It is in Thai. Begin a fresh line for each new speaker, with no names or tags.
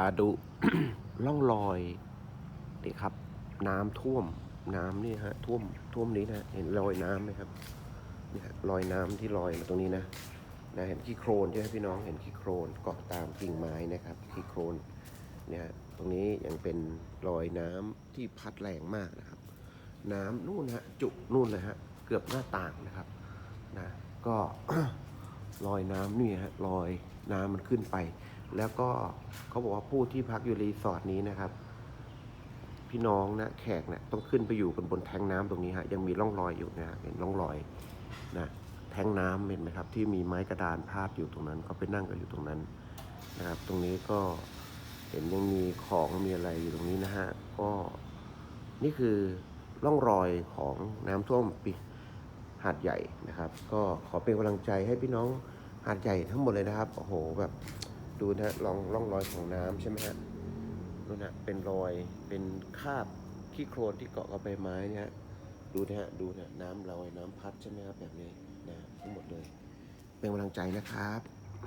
าดูล่องรอยนี่ครับ น้ำท่วมน้ำนี่ฮะท่วมท่วมนี้นะเห็นรอยน้ำไหมครับนี่ฮะรอยน้ำที่ลอยมาตรงนี้นะนะเห็นขี้โครนใช่ไหมพี่น้องเห็นขี้โครนเกาะตามกิ่งไม้นะครับขี้โครนเนี่ยตรงนี้ยังเป็นรอยน้ำที่พัดแรงมากนะครับ น้ำนู่นฮะจุนู่นเลยฮะเกือบหน้าต่างนะครับนะก็ ลอยน้ำนี่ฮะลอยน้ำมันขึ้นไป แล้วก็เขาบอกว่าผู้ที่พักอยู่รีสอร์ทนี้นะครับ พี่น้องนะแขกเนะต้องขึ้นไปอยู่กันบนแทงน้ำตรงนี้ฮะยังมีร่องรอยอยู่นะฮะเห็นร่องรอยนะแทงน้ำเห็นไหมครับ ที่มีไม้กระดานพาดอยู่ตรงนั้นเขาไปนั่งกันอยู่ตรงนั้นนะครับ ตรงนี้ก็เห็นยังมีของมีอะไรอยู่ตรงนี้นะฮะก็นี่คือร่องรอยของน้ำท่วมปี หาดใหญ่นะครับ ก็ขอเป็นกำลังใจให้พี่น้องหาดใหญ่ทั้งหมดเลยนะครับโอ้โหแบบดูนะลองร่องรอยของน้ำใช่ไหมฮะนู่นนะเป็นรอยเป็นคราบขี้โคลนที่เกาะกับใบไม้เนี่ยดูนะฮะดูนะน้ำลอยน้ำพัดใช่ไหมครับแบบนี้นะทั้งหมดเลย เป็นกำลังใจนะครับ